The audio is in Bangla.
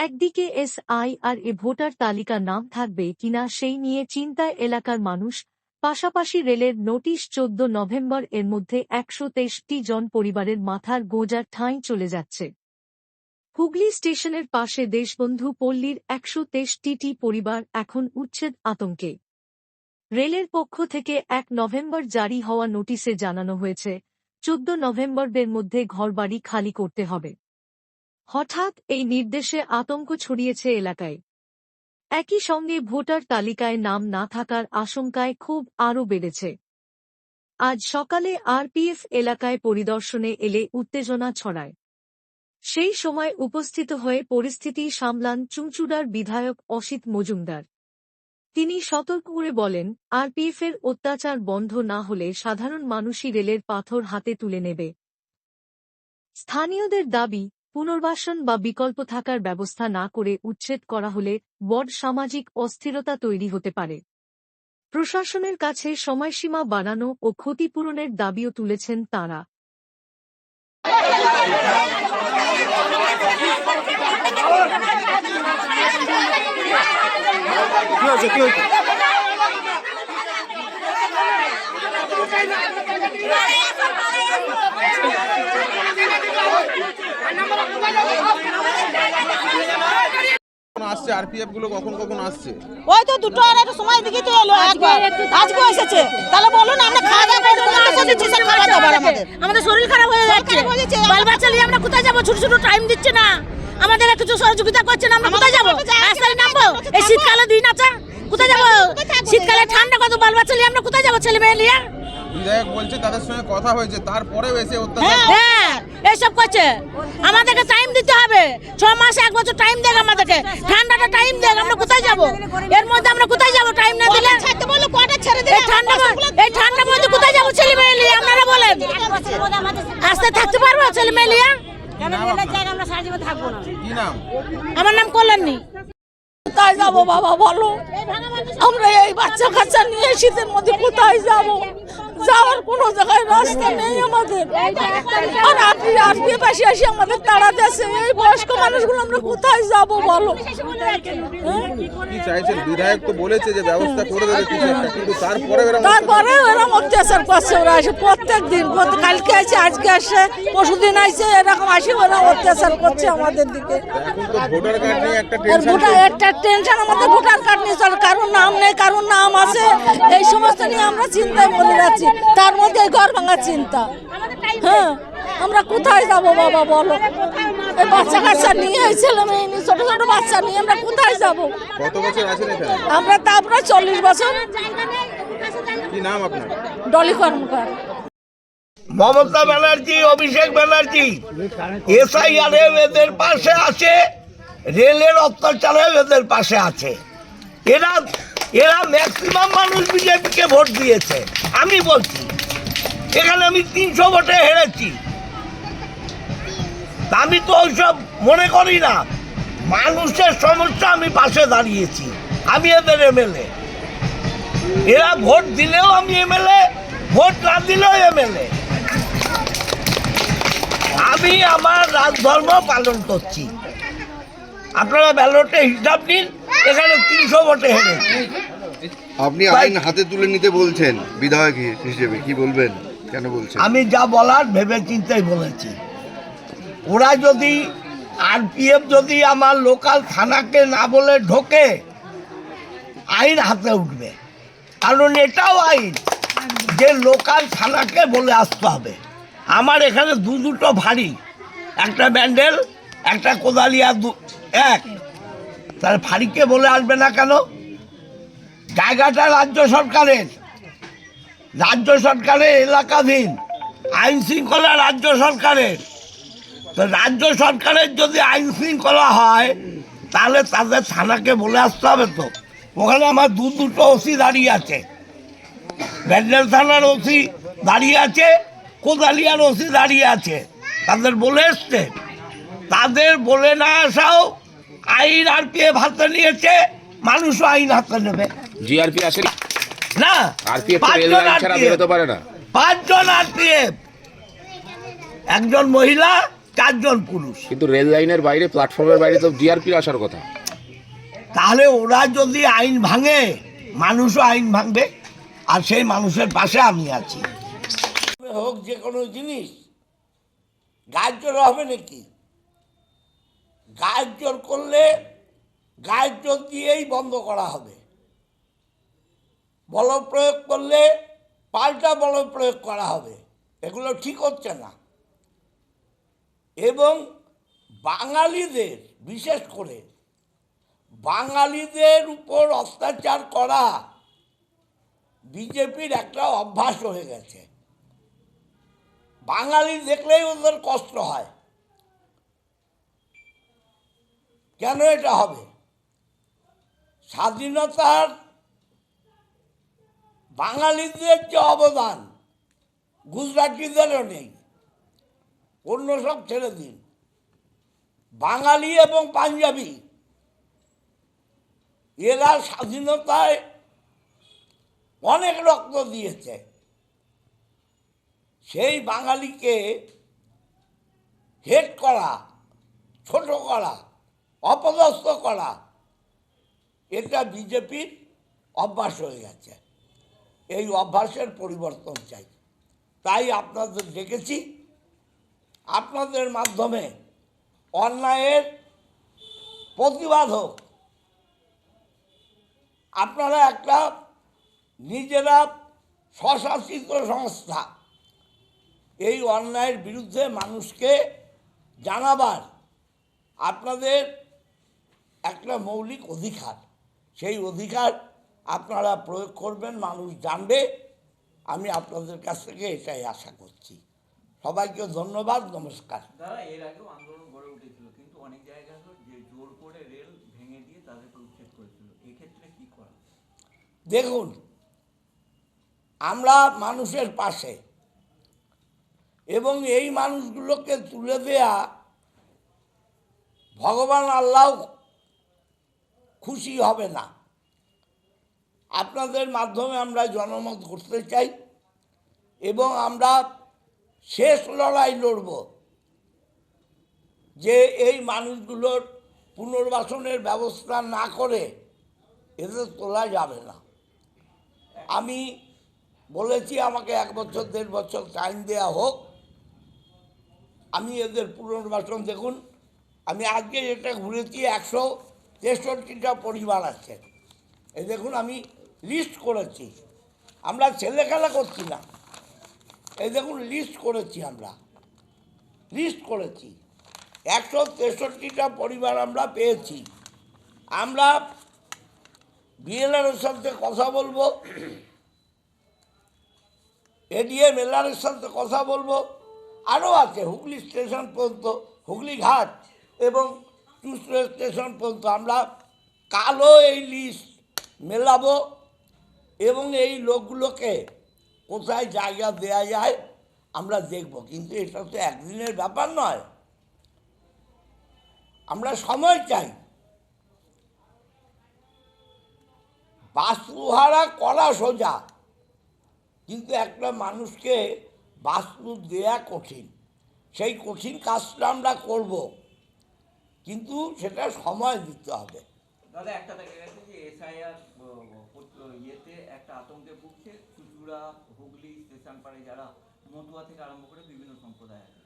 একদিকে এস আই আর এ ভোটার তালিকা নাম থাকবে কিনা সেই নিয়ে চিন্তায় এলাকার মানুষ, পাশাপাশি রেলের নোটিশ চোদ্দ নভেম্বর এর মধ্যে একশো তেইশটি জন পরিবারের মাথার গোজার ঠাঁই চলে যাচ্ছে। হুগলি স্টেশনের পাশে দেশবন্ধু পল্লীর একশো তেইশটি পরিবার এখন উচ্ছেদ আতঙ্কে। রেলের পক্ষ থেকে এক নভেম্বর জারি হওয়া নোটিশে জানানো হয়েছে, চোদ্দ নভেম্বরদের মধ্যে ঘরবাড়ি খালি করতে হবে। হঠাৎ এই নির্দেশে আতঙ্ক ছড়িয়েছে এলাকায়। একই সঙ্গে ভোটার তালিকায় নাম না থাকার আশঙ্কায় খুব আরও বেড়েছে। আজ সকালে আরপিএফ এলাকায় পরিদর্শনে এলে উত্তেজনা ছড়ায়। সেই সময় উপস্থিত হয়ে পরিস্থিতি সামলান চুঁচুড়ার বিধায়ক অসিত মজুমদার। তিনি সতর্ক করে বলেন, আরপিএফের অত্যাচার বন্ধ না হলে সাধারণ মানুষই রেলের পাথর হাতে তুলে নেবে। স্থানীয়দের দাবি পুনর্বাসন বা বিকল্প থাকার ব্যবস্থা না করে উচ্ছেদ করা হলে বড় সামাজিক অস্থিরতা তৈরি হতে পারে। প্রশাসনের কাছে সময়সীমা বাড়ানো ও ক্ষতিপূরণের দাবিও তুলেছেন তাঁরা। আসছে? আরপিএফগুলো কখন কখন আসছে? ওই তো দুটো আর একটা সময় দিকে তো এলো একবার। আজকে এসেছে। তাহলে বলুন আমরা খাওয়া দাওয়া দিচ্ছে সব খাবার দাবার আমাদের। আমাদের শরীর খারাপ হয়ে যাচ্ছে। খারাপ হয়ে যাচ্ছে। বাল বাচ্চা নিয়ে আমরা কোথায় যাব? ছোট ছোট টাইম দিচ্ছে না। আমাদের কিছু সহযোগিতা করছে না আমরা কোথায় যাব? রাস্তায় নামবো? এই শীতকালে দিন আছে কোথায় যাব? শীতকালে ঠান্ডা কত? বাল বাচ্চা নিয়ে আমরা কোথায় যাব ছেলে মেয়ে নিয়ে? বিধায়ক বলছে তাদের সঙ্গে কথা হয়েছে তারপরেও এসে অত্যাচার হ্যাঁ এইসব করছে। আমাদেরকে টাইম দিতে হবে। ছ মাস এক বছর টাইম দেখ আমাদেরকে। ঠান্ডাটা টাইম দেখ আমরা কোথায় যাব? এর মধ্যে আমরা কোথায় যাব? টাইম না দিলে ছাড়তে বলল কটা ছেড়ে এই ঠান্ডা এই ঠান্ডার মধ্যে কোথায় যাব ছেলে মেয়ে নিয়ে আপনারা বলেন। আস্তে থাকতে পারব ছেলে মেয়ে নিয়ে আমার নাম? কল্যাণী। কোথায় যাব বাবা বলো? আমরা এই বাচ্চা কাচ্চা নিয়ে শীতের মধ্যে কোথায় যাব? যাওয়ার কোনো জায়গায় রাস্তা নেই আমাদের। আর আপনি আজকে পাশে আসি আমাদের তাড়া দেশে এই বয়স্ক মানুষগুলো আমরা কোথায় যাব বলো? হ্যাঁ? কি চাইছেন? বিধায়ক তো বলেছে যে ব্যবস্থা করে দেবে কিছু একটা কিন্তু তারপরে তারপরে এরকম অত্যাচার করছে ওরা আসে প্রত্যেক দিন। কালকে আছে আজকে আসে পরশুদিন আসে এরকম আসে ওরা অত্যাচার করছে আমাদের দিকে। ভোটার কার্ড নিয়ে একটা টেনশন ভোটার একটা টেনশন আমাদের ভোটার কার্ড নিয়ে চলে কারোর নাম নেই কারোর নাম আছে। এই সমস্ত নিয়ে আমরা চিন্তায় পড়ে যাচ্ছি তার মধ্যে ঘর ভাঙার চিন্তা। হ্যাঁ আমরা কোথায় যাব বাবা বলো? এই বাচ্চা কাচ্চা নিয়ে এই ছেলে মেয়ে নিয়ে ছোট ছোট বাচ্চা নিয়ে আমরা কোথায় যাব? কত বছর আছেন এখানে? আমরা তারপরে চল্লিশ বছর। কি নাম আপনার? ডলি কর্মকার। মমতা ব্যানার্জি অভিষেক ব্যানার্জি এসআইআর এদের পাশে আছে রেলের অত্যাচারে এদের পাশে আছে। এরা এরা ম্যাক্সিমাম মানুষ বিজেপিকে ভোট দিয়েছে। আমি বলছি, এখানে আমি তিনশো ভোটে হেরেছি। আমি তো ওইসব মনে করি না। মানুষের সমস্যা আমি পাশে দাঁড়িয়েছি। আমি এদের এমএলএ এরা ভোট দিলেও আমি এমএলএ ভোট না দিলেও এমএলএ আমি আমার রাজধর্ম পালন করছি। আপনারা ব্যালটে হিসাব নিন। এখানে তিনশো ভোটে হেরেছি আপনি আইন হাতে তুলে নিতে বলছেন বিধায়ক হিসেবে কি বলবেন? কেন বলছেন? আমি যা বলার ভেবে চিন্তাই বলেছি। ওরা যদি আরপিএফ যদি আমার লোকাল থানাকে না বলে ঢোকে আইন হাতে উঠবে। কারণ এটাও আইন যে লোকাল থানাকে বলে আসতে হবে। আমার এখানে দু দুটো ভারী একটা ব্যান্ডেল একটা কোদালিয়া এক। তাহলে ফাঁড়িকে বলে আসবে না কেন? জায়গাটা রাজ্য সরকারের। রাজ্য সরকারের এলাকাধীন। আইন শৃঙ্খলা রাজ্য সরকারের। তো রাজ্য সরকারের যদি আইন শৃঙ্খলা হয়, তাহলে তাদের থানাকে বলে আসতে হবে তো। ওখানে আমার দু দুটো ওসি দাঁড়িয়ে আছে। ব্যান্ডেল থানার ওসি দাঁড়িয়ে আছে, কোদালিয়ার ওসি দাঁড়িয়ে আছে। তাদের বলে এসছে। তাদের বলে না আসাও আইন আর কে হাতে নিয়েছে মানুষও আইন হাতে নেবে। জিআরপি আসে না আরপিএফ তো রেল পাঁচজন লাইন ছাড়া বেরোতে পারে না। পাঁচজন আরপিএফ একজন মহিলা চারজন পুরুষ। কিন্তু রেল লাইনের বাইরে প্ল্যাটফর্মের বাইরে তো ডিআরপি আসার কথা। তাহলে ওরা যদি আইন ভাঙে মানুষও আইন ভাঙবে আর সেই মানুষের পাশে আমি আছি। হোক যে কোনো জিনিস জোর হবে নাকি? গায়ের জোর করলে গায়ের জোর দিয়েই বন্ধ করা হবে। বল প্রয়োগ করলে পাল্টা বল প্রয়োগ করা হবে। এগুলো ঠিক হচ্ছে না। এবং বাঙালিদের, বিশেষ করে বাঙালিদের উপর অত্যাচার করা বিজেপির একটা অভ্যাস হয়ে গেছে। বাঙালি দেখলেই ওদের কষ্ট হয়। কেন এটা হবে? স্বাধীনতার বাঙালিদের যে অবদান, গুজরাটিদেরও নেই, অন্য সব ছেড়ে দিন। বাঙালি এবং পাঞ্জাবি, এরা স্বাধীনতায় অনেক রক্ত দিয়েছে। সেই বাঙালিকে হেট করা, ছোট করা অপদস্থ করা। এটা বিজেপির অভ্যাস হয়ে গেছে। এই অভ্যাসের পরিবর্তন চাই। তাই আপনাদের ডেকেছি আপনাদের মাধ্যমে অন্যায়ের প্রতিবাদ হোক। আপনারা একটা নিজেরা স্বশাসিত সংস্থা। এই অন্যায়ের বিরুদ্ধে মানুষকে জানাবার, আপনাদের একটা মৌলিক অধিকার। সেই অধিকার আপনারা প্রয়োগ করবেন মানুষ জানবে। আমি আপনাদের কাছ থেকে এটাই আশা করছি। সবাইকে ধন্যবাদ নমস্কার। তারা এর আগেও আন্দোলন গড়ে উঠেছিল কিন্তু অনেক জায়গায় যে জোর করে রেল ভেঙে দিয়ে তাদেরকে উচ্ছেদ করেছিল এক্ষেত্রে কি করা দেখুন আমরা মানুষের পাশে এবং এই মানুষগুলোকে তুলে দেয়া ভগবান আল্লাহ খুশি হবে না। আপনাদের মাধ্যমে আমরা জনমত করতে চাই এবং আমরা শেষ লড়াই লড়ব যে এই মানুষগুলোর পুনর্বাসনের ব্যবস্থা না করে এদের তোলা যাবে না। আমি বলেছি আমাকে এক বছর, দেড় বছর টাইম দেওয়া হোক। আমি এদের পুনর্বাসন দেখুন। আমি আজকে এটা ঘুরেছি একশো তেষট্টিটা পরিবার আছে। এই দেখুন, আমি লিস্ট করেছি। আমরা ছেলে খেলা করছি না। এই দেখুন লিস্ট করেছি আমরা। লিস্ট করেছি। একশো তেষট্টিটা পরিবার আমরা পেয়েছি। আমরা বিএলআরের সাথে কথা বলব। এডিএম এলআরের সাথে কথা বলব। আরও আছে, হুগলি স্টেশন পর্যন্ত, হুগলি ঘাট এবং চুস্ট স্টেশন পর্যন্ত আমরা কালো এই লিস্ট মেলাবো এবং এই লোকগুলোকে কোথায় জায়গা দেয়া যায় আমরা দেখব। কিন্তু এটা তো একদিনের ব্যাপার নয়। আমরা সময় চাই। বাস্তুহারা করা সোজা। কিন্তু একটা মানুষকে বাস্তু দেয়া কঠিন। সেই কঠিন কাজটা আমরা করব। কিন্তু সেটা সময় দিতে হবে। দাদা, একটা দেখা গেছে যে এসআইআর ইয়েতে একটা আতঙ্কে ভুগছে। চুচুড়া, হুগলি, স্টেশন পাড়ে যারা মতুয়া থেকে আরম্ভ করে বিভিন্ন সম্প্রদায় আছে